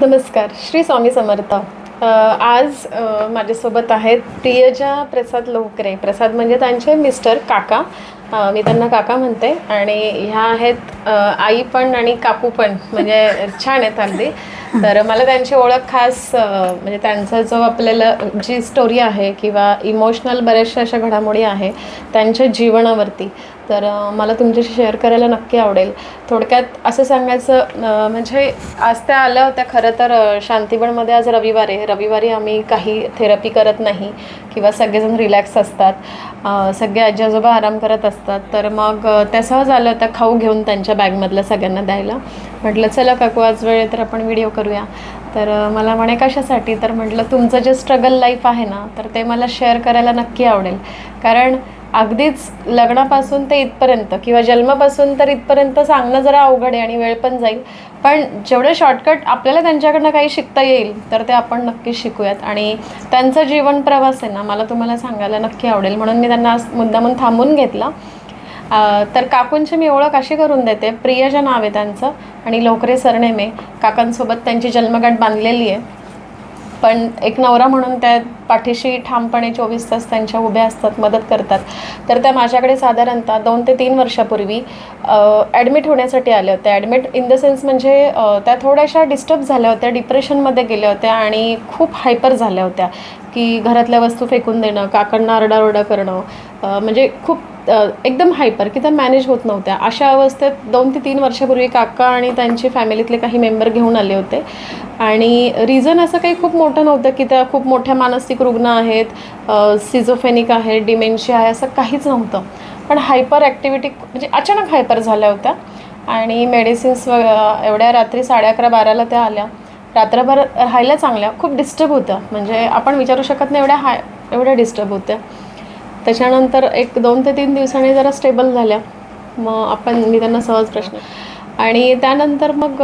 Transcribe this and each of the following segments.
नमस्कार श्री स्वामी समर्थ. आज माझ्यासोबत आहेत प्रियजा प्रसाद लोकरे. प्रसाद म्हणजे त्यांचे मिस्टर काका. मी त्यांना काका म्हणते. आणि ह्या आहेत आई पण आणि काकू पण. म्हणजे छान आहेत अगदी. तर मला त्यांची ओळख खास म्हणजे त्यांचा जो आपल्याला जी स्टोरी आहे किंवा इमोशनल बऱ्याचशा अशा घडामोडी आहे त्यांच्या जीवनावरती. तर मला तुमच्याशी शेअर करायला नक्की आवडेल. थोडक्यात असं सांगायचं म्हणजे आज त्या आल्या होत्या खरं तर शांतीबणमध्ये शांतीबनमध्ये आज रविवार आहे. रविवारी आम्ही काही थेरपी करत नाही किंवा सगळेजण रिलॅक्स असतात. सगळे आजी आजोबा आराम करत असतात. तर मग त्या सहज आलं होतं खाऊ घेऊन त्यांच्या बॅगमधलं सगळ्यांना द्यायला. म्हटलं चला काकू आज वेळ तर आपण व्हिडिओ करूया. तर मला म्हणे कशासाठी? तर म्हटलं तुमचं जे स्ट्रगल लाईफ आहे ना तर ते मला शेअर करायला नक्की आवडेल. कारण अगदीच लग्नापासून ते इथपर्यंत किंवा जन्मापासून तर इथपर्यंत सांगणं जरा अवघड आहे आणि वेळ पण जाईल. पण जेवढे शॉर्टकट आपल्याला त्यांच्याकडनं काही शिकता येईल तर ते आपण नक्की शिकूयात. आणि त्यांचा जीवन प्रवास आहे ना मला तुम्हाला सांगायला नक्की आवडेल. म्हणून मी त्यांना मुद्दामून थांबून घेतला. तर काकूंची मी ओळख अशी करून देते. प्रियजा नाव आहे त्यांचं आणि लोकरे सरनेमे काकांसोबत त्यांची जन्मगाठ बांधलेली आहे. पण एक नवरा म्हणून त्या पाठीशी ठामपणे चोवीस तास त्यांच्या उभ्या असतात मदत करतात. तर त्या माझ्याकडे साधारणतः दोन ते तीन वर्षापूर्वी ॲडमिट होण्यासाठी आल्या होत्या. ॲडमिट इन द सेन्स म्हणजे त्या थोड्याशा डिस्टर्ब झाल्या होत्या डिप्रेशनमध्ये गेल्या होत्या आणि खूप हायपर झाल्या होत्या. की घरातल्या वस्तू फेकून देणं काकांना आरडाओरडा करणं म्हणजे खूप एकदम हायपर की त्या मॅनेज होत नव्हत्या. अशा अवस्थेत दोन ते तीन वर्षापूर्वी काका आणि त्यांची फॅमिलीतले काही मेंबर घेऊन आले होते. आणि रिझन असं काही खूप मोठं नव्हतं की त्या खूप मोठ्या मानसिक रुग्ण आहेत सिझोफेनिक आहे डिमेन्शिया आहे असं काहीच नव्हतं. पण हायपर ॲक्टिव्हिटी म्हणजे अचानक हायपर झाल्या होत्या. आणि मेडिसिन्स व एवढ्या रात्री साडे अकरा बाराला त्या आल्या. रात्रभर राहिल्या चांगल्या खूप डिस्टर्ब होत्या. म्हणजे आपण विचारू शकत नाही एवढ्या हाय एवढ्या डिस्टर्ब होत्या. त्याच्यानंतर एक दोन ते तीन दिवसांनी जरा स्टेबल झाल्या. मग आपण मी त्यांना सहज प्रश्न. आणि त्यानंतर मग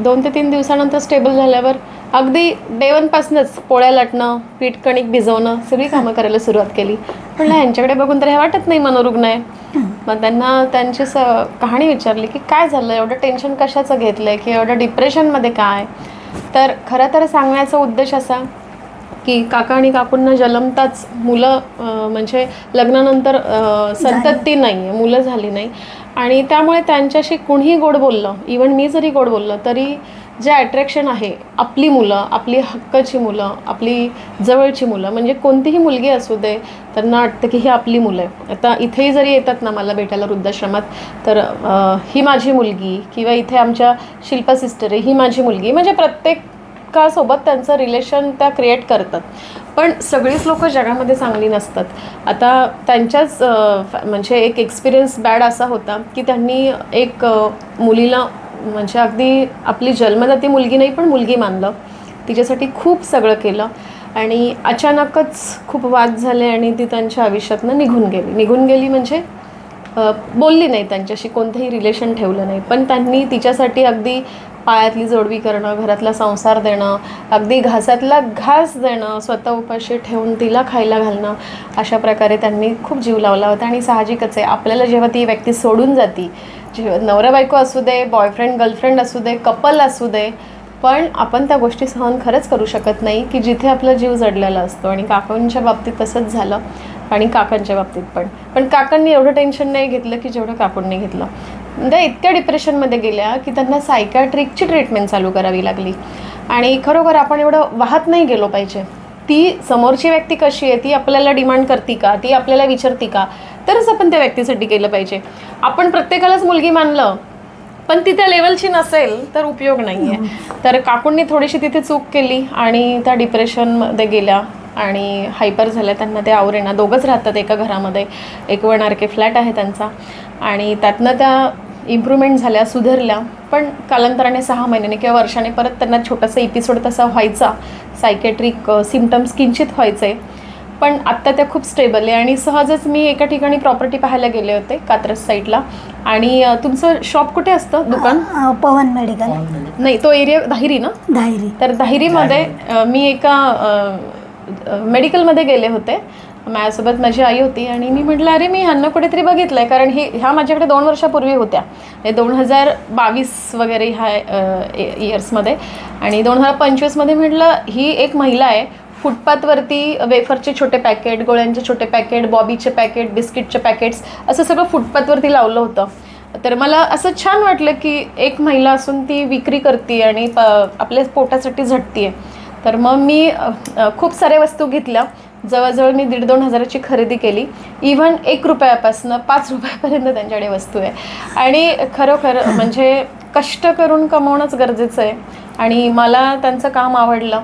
दोन ते तीन दिवसानंतर स्टेबल झाल्यावर अगदी डेवनपासूनच पोळ्या लाटणं पीठ कणिक भिजवणं सगळी कामं करायला सुरुवात केली. म्हणलं ह्यांच्याकडे बघून तर हे वाटत नाही मनोरुग्ण आहे. मग त्यांना त्यांची स कहाणी विचारली की काय झालं? एवढं टेन्शन कशाचं घेतलं आहे की एवढं डिप्रेशनमध्ये काय? तर खरं तर सांगण्याचा उद्देश असा की काका आणि काकूंना जन्मताच मुलं म्हणजे लग्नानंतर संतती नाही आहे मुलं झाली नाही. आणि त्यामुळे त्यांच्याशी कुणीही गोड बोललं इवन मी जरी गोड बोललं तरी जे अट्रॅक्शन आहे आपली मुलं आपली हक्काची मुलं आपली जवळची मुलं म्हणजे कोणतीही मुलगी असू दे त्यांना वाटतं की ही आपली मुलं आहे आता इथेही जरी येतात ना मला भेटायला वृद्धाश्रमात तर ही माझी मुलगी किंवा इथे आमच्या शिल्पा सिस्टर आहे ही माझी मुलगी. म्हणजे प्रत्येक का त्यांचं रिलेशन त्या क्रिएट करतात. पण सगळीच लोक जगामध्ये चांगली नसतात. आता त्यांच्याच म्हणजे एक एक्सपिरियन्स बॅड असा होता की त्यांनी एक मुलीला म्हणजे अगदी आपली जन्मदाती मुलगी नाही पण मुलगी मानलं. तिच्यासाठी खूप सगळं केलं आणि अचानकच खूप वाद झाले आणि ती त्यांच्या आयुष्यातनं निघून गेली. निघून गेली म्हणजे बोलली नाही त्यांच्याशी कोणतंही रिलेशन ठेवलं नाही. पण त्यांनी तिच्यासाठी अगदी पायातली जोडवी करणं घरातला संसार देणं अगदी घासातला घास देणं स्वतः उपाशी ठेवून तिला खायला घालणं अशा प्रकारे त्यांनी खूप जीव लावला होता. आणि साहजिकच आहे आपल्याला जेव्हा ती व्यक्ती सोडून जाती जेव्हा नवरा बायको असू दे बॉयफ्रेंड गर्लफ्रेंड असू दे कपल असू दे पण आपण त्या गोष्टी सहन खरंच करू शकत नाही की जिथे आपला जीव जडलेला असतो. आणि काकांच्या बाबतीत तसंच झालं आणि काकांच्या बाबतीत पण. पण काकांनी एवढं टेन्शन नाही घेतलं की जेवढं काकूंनी घेतलं. त्या इतक्या डिप्रेशनमध्ये गेल्या की त्यांना सायकॅट्रिकची ट्रीटमेंट चालू करावी लागली. आणि खरोखर आपण एवढं वाहत नाही गेलो पाहिजे. ती समोरची व्यक्ती कशी आहे ती आपल्याला डिमांड करते का ती आपल्याला विचारते का? तरच आपण त्या व्यक्तीसाठी केलं पाहिजे. आपण प्रत्येकालाच मुलगी मानलं पण ती त्या लेवलची नसेल तर उपयोग नाही आहे तर काकूंनी थोडीशी तिथे चूक केली आणि त्या डिप्रेशनमध्ये गेल्या आणि हायपर झाल्या. त्यांना ते आवरेना दोघंच राहतात एका घरामध्ये. एक के फ्लॅट आहे त्यांचा. आणि त्यातनं त्या इम्प्रूव्हमेंट झाल्या सुधारल्या. पण कालांतराने सहा महिन्याने किंवा वर्षाने परत त्यांना छोटासा एपिसोड तसा व्हायचा. सायकॅट्रिक सिमटम्स किंचित व्हायचे. पण आत्ता त्या खूप स्टेबल आहे आणि सहजच मी एका ठिकाणी प्रॉपर्टी पाहायला गेले होते कात्रज साईडला आणि तुमचं शॉप कुठे असतं? दुकान? अ, पवन मेडिकल. नाही तो एरिया दाहिरी ना? धायरी तर दाहिरीमध्ये अ, मी एका मेडिकलमध्ये गेले होते. माझ्यासोबत माझी आई होती आणि मी म्हटलं अरे मी ह्यांना कुठेतरी बघितलं आहे कारण ही ह्या माझ्याकडे दोन वर्षापूर्वी होत्या. हे दोन हजार बावीस वगैरे ह्या इयर्समध्ये आणि दोन हजार पंचवीसमध्ये म्हटलं ही एक महिला आहे. फुटपाथवरती वेफरचे छोटे पॅकेट गोळ्यांचे छोटे पॅकेट बॉबीचे पॅकेट बिस्किटचे पॅकेट्स असं सगळं फुटपाथवरती लावलं होतं. तर मला असं छान वाटलं की एक महिला असून ती विक्री करते आणि प आपल्या पोटासाठी झटते आहे तर मग मी खूप साऱ्या वस्तू घेतल्या. जवळजवळ मी दीड दोन हजाराची खरेदी केली. इव्हन एक रुपयापासनं पाच रुपयापर्यंत त्यांच्याकडे वस्तू आहे. आणि खरोखर म्हणजे कष्ट करून कमवणंच गरजेचं आहे. आणि मला त्यांचं काम आवडलं.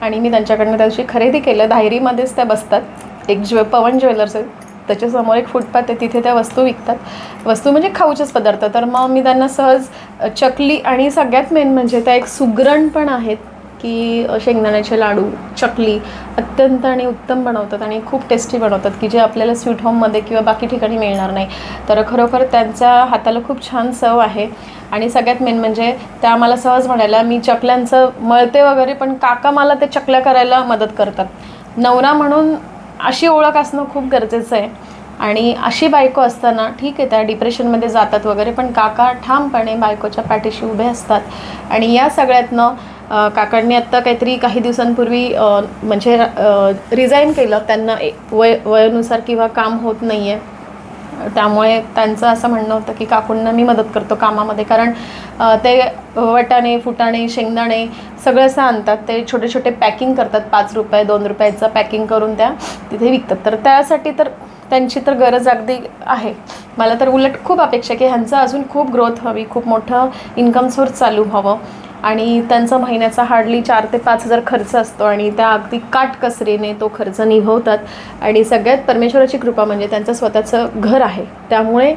आणि मी त्यांच्याकडनं त्याची खरेदी केलं. धायरीमध्येच त्या बसतात. एक ज्वे पवन ज्वेलर्स आहे त्याच्यासमोर एक फुटपाथ आहे. तिथे त्या वस्तू विकतात. वस्तू म्हणजे खाऊचेच पदार्थ. तर मग मी त्यांना सहज चकली आणि सगळ्यात मेन म्हणजे त्या एक सुगरण पण आहेत. की शेंगदाण्याचे लाडू चकली अत्यंत आणि उत्तम बनवतात आणि खूप टेस्टी बनवतात की जे आपल्याला स्वीट होममध्ये किंवा बाकी ठिकाणी मिळणार नाही. तर खरोखर त्यांच्या हाताला खूप छान चव आहे. आणि सगळ्यात मेन म्हणजे त्या मला सहज म्हणायला मी चकल्यांचं मळते वगैरे पण काका मला ते चकल्या करायला मदत करतात. नवरा म्हणून अशी ओळख असणं खूप गरजेचं आहे. आणि अशी बायको असताना ठीक आहे त्या डिप्रेशनमध्ये जातात वगैरे पण काका ठामपणे बायकोच्या पाठीशी उभे असतात. आणि या सगळ्यातनं काकांनी आत्ता काहीतरी काही दिवसांपूर्वी म्हणजे रिझाईन केलं. त्यांना वय वयानुसार किंवा काम होत नाही आहे त्यामुळे त्यांचं असं म्हणणं होतं की काकूंना मी मदत करतो कामामध्ये. कारण ते वटाणे फुटाणे शेंगदाणे सगळं असं आणतात. ते छोटे छोटे पॅकिंग करतात. पाच रुपये दोन रुपयाचं पॅकिंग करून त्या तिथे विकतात. तर त्यासाठी तर त्यांची तर गरज अगदी आहे. मला तर उलट खूप अपेक्षा की ह्यांचं अजून खूप ग्रोथ हवी खूप मोठं इन्कम सोर्स चालू हवं. आणि त्यांचा महिन्याचा हार्डली चार ते पाच हजार खर्च असतो आणि त्या अगदी काटकसरीने तो खर्च निभवतात. आणि सगळ्यात परमेश्वराची कृपा म्हणजे त्यांचं स्वतःचं घर आहे. त्यामुळे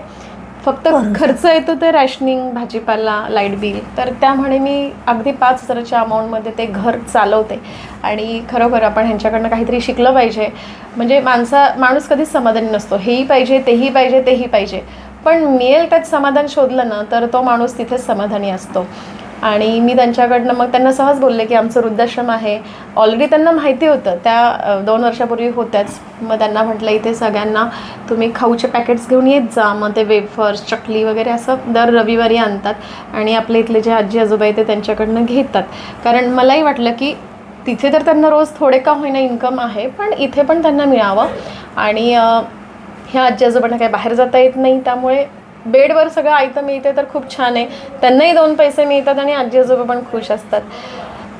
फक्त खर्च येतो ते रॅशनिंग भाजीपाला लाइट बिल. तर त्यामुळे मी अगदी पाच हजाराच्या अमाऊंटमध्ये ते घर चालवते. आणि खरोखर आपण ह्यांच्याकडनं काहीतरी शिकलं पाहिजे. म्हणजे माणसा माणूस कधीच समाधानी नसतो. हेही पाहिजे तेही पाहिजे तेही पाहिजे. पण मिळेल त्यात समाधान शोधलं ना तर तो माणूस तिथेच समाधानी असतो. आणि मी त्यांच्याकडनं मग त्यांना सहज बोलले की आमचं वृद्धाश्रम आहे. ऑलरेडी त्यांना माहिती होतं. त्या दोन वर्षापूर्वी होत्याच. मग त्यांना म्हटलं इथे सगळ्यांना तुम्ही खाऊचे पॅकेट्स घेऊन येत जा. मग ते वेफर्स चकली वगैरे असं दर रविवारी आणतात आणि आपले इथले जे आजी आजोबा आहे ते त्यांच्याकडनं घेतात. कारण मलाही वाटलं की तिथे तर त्यांना रोज थोडे का होईना इन्कम आहे पण इथे पण त्यांना मिळावं. आणि ह्या आजी आजोबांना काही बाहेर जाता येत नाही. त्यामुळे बेडवर सगळं आयतं मिळते तर खूप छान आहे. त्यांनाही दोन पैसे मिळतात आणि आजी आजोबा पण खुश असतात.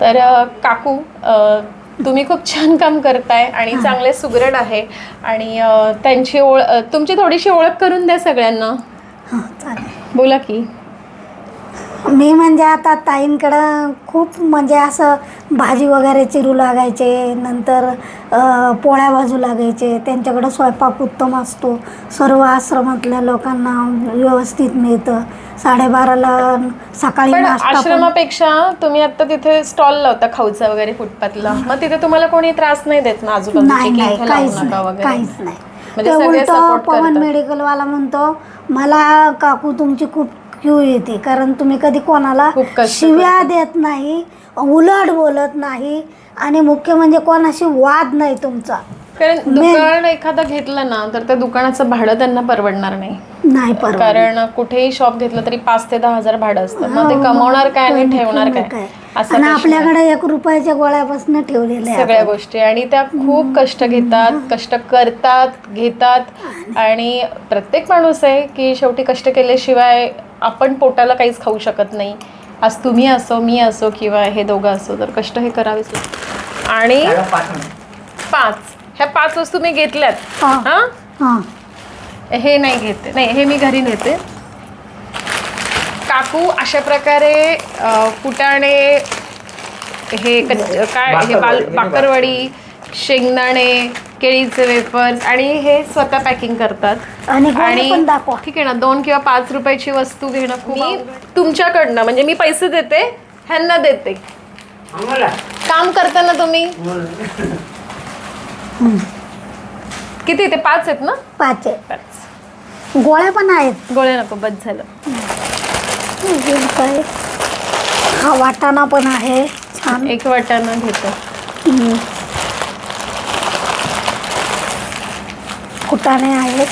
तर काकू तुम्ही खूप छान काम करताय आणि चांगले सुगरण आहे आणि त्यांची ओळ अ, तुमची थोडीशी ओळख करून द्या सगळ्यांना. हां बोला की. मी म्हणजे आता ताईंकडं खूप म्हणजे असं भाजी वगैरे चिरू लागायचे नंतर पोळ्या भाजू लागायचे त्यांच्याकडं स्वयंपाक उत्तम असतो. सर्व आश्रमातल्या लोकांना व्यवस्थित मिळतं. साडेबाराला सकाळी पण नाश्ता पण आश्रमापेक्षा तुम्ही आता तिथे स्टॉल लावता खाऊचा वगैरे फुटपाथला. मग तिथे तुम्हाला कोणी त्रास नाही देत ना आजूबाजूचे नाही की नाही इथे लावू काहीच नका नाही वगैरे? काहीच नाही. म्हणजे ते सगळे उलट support पवन करतात. मेडिकलवाला म्हणतो मला काकू तुमची खूप क्यू येते. कारण तुम्ही कधी कोणाला खूप कष्ट शिव्या देत नाही उलट बोलत नाही आणि मुख्य म्हणजे कोणाशी वाद नाही तुमचा. कारण दुकान एखादं घेतलं ना तर त्या दुकानाचं भाडं त्यांना परवडणार नाही. नाही कारण कुठेही शॉप घेतलं तरी पाच ते दहा हजार भाडं असतं. मग ते कमवणार काय आणि ठेवणार काय? असा आणि प्रश्न आहे. आपल्याकडे एक रुपयाच्या गोळ्यापासून ठेवलेले आहे सगळ्या गोष्टी. आणि त्या खूप कष्ट घेतात कष्ट करतात घेतात. आणि प्रत्येक माणूस आहे की शेवटी कष्ट केल्याशिवाय आपण पोटाला काहीच खाऊ शकत नाही. आज तुम्ही असो मी असो किंवा हे दोघं असो तर कष्ट हे करावेच लागतात. आणि पाच ह्या पाच वस्तू मी घेतल्यात. हा. हा? हां. हे नाही घेते. नाही हे मी घरी नेते. काकू अशा प्रकारे फुटाणे हे काय हे बाल बाकरवडी शेंगदाणे केळीचे वेफर्स आणि हे स्वतः पॅकिंग करतात. आणि गोळे पण दाखवा. ठीक आहे ना दोन किंवा पाच रुपयाची वस्तू घेणं खूप मी तुमच्याकडनं म्हणजे मी पैसे देते ह्यांना देते. काम करताना तुम्ही? किती ते पाच आहेत ना? पाच आहे पाच. गोळ्या पण आहेत. गोळ्या नको बस झालं. अजून काय? हा वाटाणा पण आहे. छान. एक वाटाणा घेतो. हम्म. फुटाणे आहेत.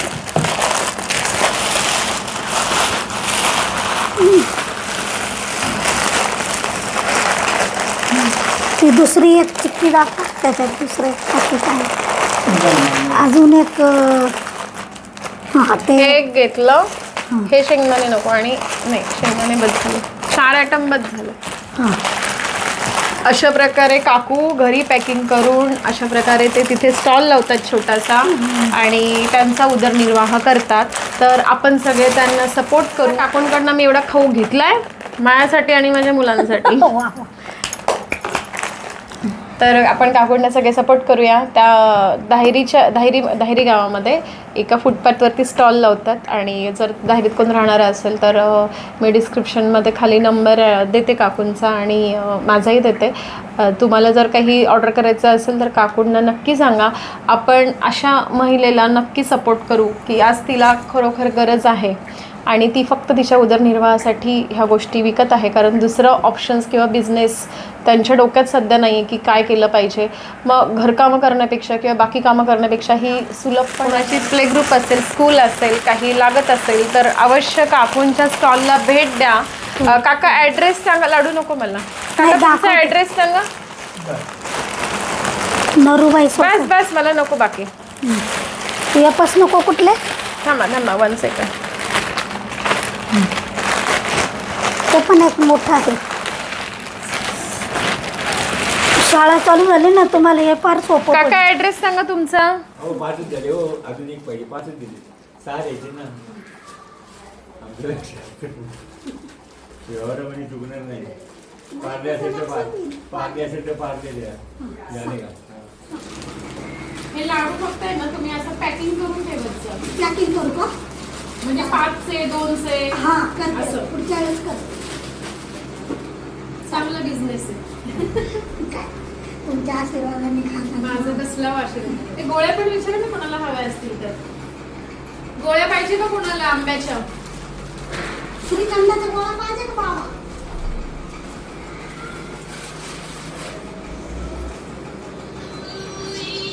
ती दुसरी एक चिक्की दाखवा. त्याच्यात दुसरं एक पाकिट आहे. अजून एक हां ते हे एक घेतलं. हे. शेंगदाणे नको आणि नाही शेंगदाणे बद झाले चार आयटम बद झाले हां. अशा प्रकारे काकू घरी पॅकिंग करून अशा प्रकारे ते तिथे स्टॉल लावतात छोटासा आणि त्यांचा उदरनिर्वाह करतात. तर आपण सगळे त्यांना सपोर्ट करू. काकूंकडनं मी एवढा खाऊ घेतलाय माझ्यासाठी आणि माझ्या मुलांसाठी. तर आपण काकूंना सगळे सपोर्ट करूया. त्या दाहिरीच्या दाहिरी दाहिरी गावामध्ये एका फुटपाथवरती स्टॉल लावतात आणि जर दाहिरीत कोण राहणार असेल तर मी डिस्क्रिप्शनमध्ये खाली नंबर देते काकूंचा आणि माझाही देते. तुम्हाला जर काही ऑर्डर करायचं असेल तर काकूंना नक्की सांगा. आपण अशा महिलेला नक्की सपोर्ट करू की आज तिला खरोखर गरज आहे. आणि ती फक्त तिच्या उदरनिर्वाहासाठी ह्या गोष्टी विकत आहे. कारण दुसरं ऑप्शन्स किंवा बिझनेस त्यांच्या डोक्यात सध्या नाही आहे की काय केलं पाहिजे. मग घरकामं करण्यापेक्षा किंवा बाकी कामं करण्यापेक्षा ही सुलभपणाची प्ले ग्रुप असेल स्कूल असेल काही लागत असेल तर अवश्य काकूंच्या स्टॉलला भेट द्या. काका ॲड्रेस सांगा. लाडू नको मला. काका तुमचा. ॲड्रेस सांगा. नरूबाई बस बस मला नको बाकी. तुझ्यापास नको कुठले? थांबा थांबा वन सेकंड ते पण एक मोठं आहे. शाळा चालू झाली ना तुम्हाला हे फार सोपं काका पडेल. ॲड्रेस सांगा तुमचा. हो पाचच झाले. हो अजून एक पाहिजे. पाचच दिले. सहा द्यायचे ना. आमचं लक्षात एवढं म्हणजे चुकणार नाही. पारले असेल तर पार पारले असेल तर पारले द्या. झाले का? हे लाडू फक्त आहे ना तुम्ही असं पॅकिंग करून ठेवायचं Packing करू का? म्हणजे पाचचे दोनचे. हा करते असं. पुढच्या वेळेस करते चांगला बिझनेस आहे. काय? तुमच्या आशीर्वादाने खाणार माझं कसला वाशीर ते गोळ्या पण विचारा ना कोणाला हव्या असतील तर. गोळ्या पाहिजे का कोणाला आंब्याच्या? श्रीखंडाचा गोळा पाहिजे का बाबा?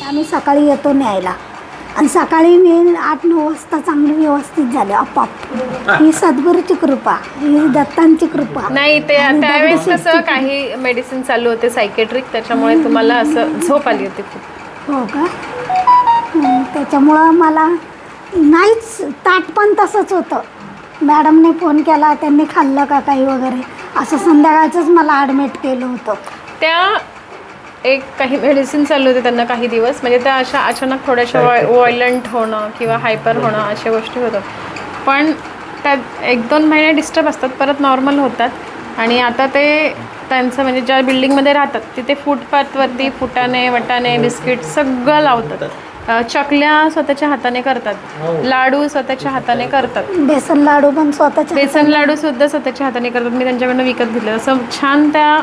आम्ही सकाळी येतो न्यायला. आणि सकाळी मी आठ नऊ वाजता चांगली व्यवस्थित झाले. आपाप ही. सद्गुरूची कृपा ही दत्तांची कृपा. नाही ते त्यावेळेस कसं काही मेडिसिन चालू होते सायकेट्रिक त्याच्यामुळे तुम्हाला असं झोप आली होती खूप. हो का? त्याच्यामुळं मला नाहीच ताट पण तसंच होतं. मॅडमने फोन केला त्यांनी खाल्लं का काही वगैरे? असं संध्याकाळचंच मला ॲडमिट केलं होतं. त्या एक काही मेडिसिन चालू होते त्यांना काही दिवस. म्हणजे त्या अशा अचानक थोड्याशा वॉयलंट होणं किंवा हायपर होणं अशा गोष्टी होतात. पण त्यात एक दोन महिने डिस्टर्ब असतात परत नॉर्मल होतात. आणि आता ते त्यांचं म्हणजे ज्या बिल्डिंगमध्ये राहतात तिथे फुटपाथवरती फुटाणे वटाणे बिस्किट सगळं लावतात. चकल्या स्वतःच्या हाताने करतात. लाडू स्वतःच्या हाताने करतात. बेसन लाडू पण स्वतःच्या बेसन लाडू सुद्धा स्वतःच्या हाताने करतात. मी त्यांच्याकडनं विकत घेतले. असं छान त्या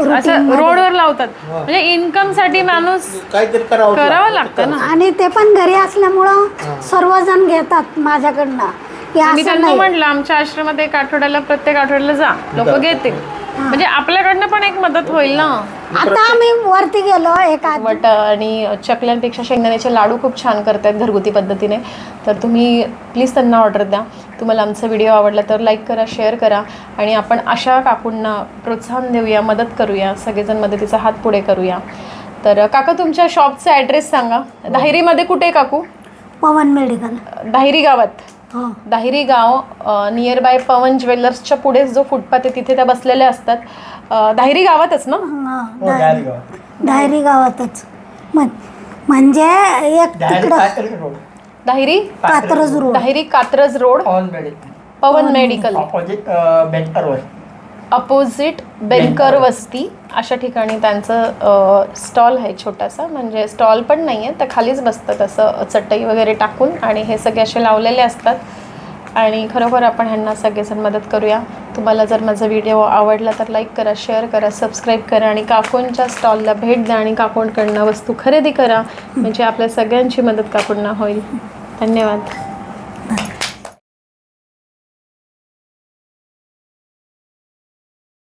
असं रोडवर लावतात. म्हणजे इन्कमसाठी माणूस काहीतरी करावं करावं लागतं ना. आणि ते पण घरी असल्यामुळं सर्वजण घेतात माझ्याकडनं. की मी असं त्यांना नाही. म्हटलं आमच्या आश्रमात एक आठवड्याला प्रत्येक आठवड्याला जा. लोक घेतील. म्हणजे आपल्याकडनं पण एक मदत होईल ना. आता आम्ही वरती गेलो एक वट आणि चकल्यांपेक्षा शेंगदाण्याचे लाडू खूप छान करतात घरगुती पद्धतीने. तर तुम्ही प्लीज त्यांना ऑर्डर द्या. तुम्हाला आमचा व्हिडिओ आवडला तर लाईक करा शेअर करा आणि आपण अशा काकूंना प्रोत्साहन देऊया मदत करूया. सगळेजण मदतीचा हात पुढे करूया. तर काका तुमच्या शॉपचा ॲड्रेस सांगा. दाहिरीमध्ये कुठे आहे काकू? पवन मेडिकल. दाहिरी गावात. हो. दाहिरी गाव नियर बाय पवन ज्वेलर्सच्या पुढेच जो फुटपाथ आहे तिथे त्या बसलेल्या असतात. अ, दाहिरी गावातच ना? हा, दायरी डायरी गाव. गावातच. म्हण- म्हणजे एक डायरी तिकडं काहीतरी रोड. दाहिरी? Katraj road. दाहिरी Katraj road. On Pawan medical. Opposite बेंटरवर opposite Benkar वस्ती अशा ठिकाणी त्यांचं स्टॉल आहे छोटासा. म्हणजे स्टॉल पण नाही आहे तर खालीच बसतात असं चटई वगैरे टाकून आणि हे सगळे असे लावलेले असतात. आणि खरोखर आपण ह्यांना सगळेजण मदत करूया. तुम्हाला जर माझा व्हिडिओ आवडला तर लाईक करा शेअर करा सबस्क्राईब करा आणि काकूंच्या स्टॉलला भेट द्या आणि काकूंकडनं वस्तू खरेदी करा. म्हणजे आपल्या सगळ्यांची मदत काकूंना होईल. धन्यवाद.